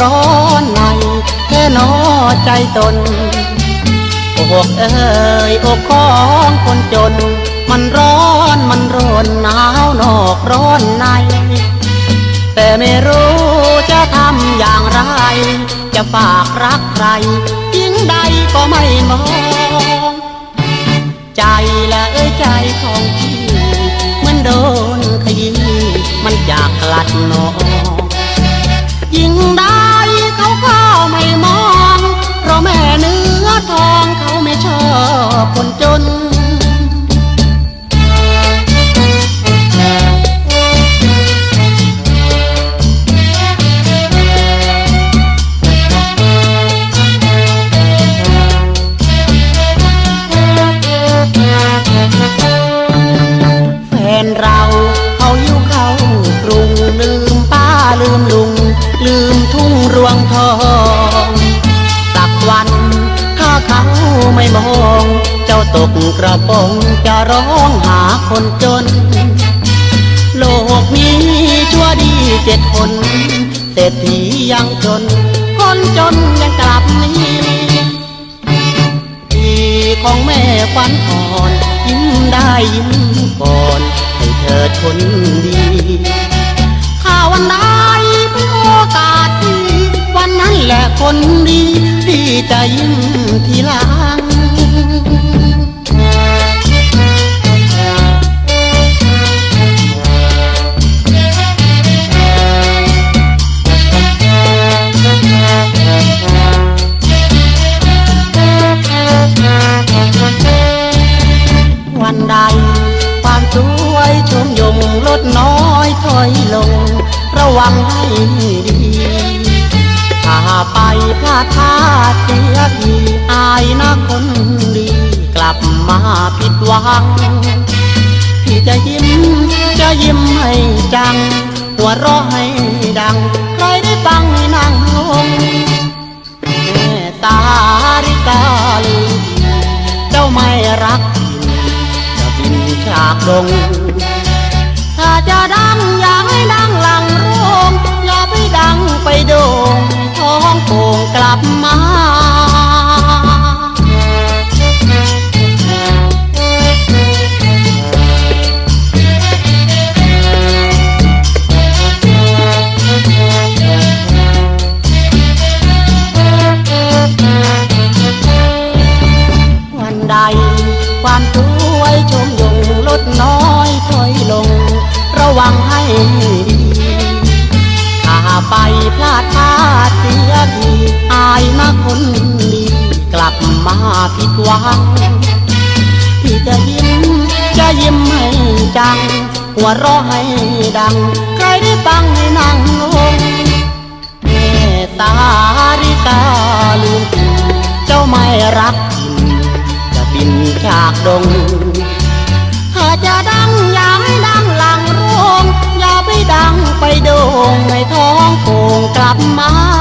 ร้อนในแค่นอใจตนอกเอ้ยอกของคนจน มันร้อนมันร้อนหนาวนอกร้อนใน แต่ไม่รู้จะทำอย่างไร จะฝากรักใครยิ่งใดก็ไม่มอง ใจและเอ้ยใจของพี่เหมันโดนขยี้มันอยากกลัดหนอง นเราเขาอยู่เข้ากรุงลืมป้าลืมลุง ลืมทุ่งรวงทองสักวันถ้าเขาไม่มอง เจ้าตกกระปงจะร้องหาคนจน โลกนี้ชั่วดีเจ็ดคนเศรษฐียังจน คนจนยังกลับนี้ที่ของแม่ควันอ่อนยิ้มได้ยิ้มก่อน คนดีถ้าวันใดเป็นโอกาสดีวันนั้นแหละคนดีที่จะยิ่งทีหลัง วยมยงลดน้อยถอยลง ระวังให้ดี ถ้าไปพลาดท่าเสียทีอายนะคนดี กลับมาผิดหวัง พี่จะยิ้มจะยิ้มให้จัง หัวเราะให้ดัง ใครได้ฟังให้นั่งลงแม่ตาริกาลืมเจ้าไม่รักจะบินจากดง ถ้ วังให้ดีถ้าไปพลาดพลาดเสียทีอายนะคนดีกลับมาผิดหวังที่จะยิ้มจะยิ้มให้จัง หัวเราะให้ดัง ใครได้ฟังให้นั่งลงแม่สาริกาลืมเจ้าไม่รักจริงจะบินจากดงถ้าจะดั ลับมา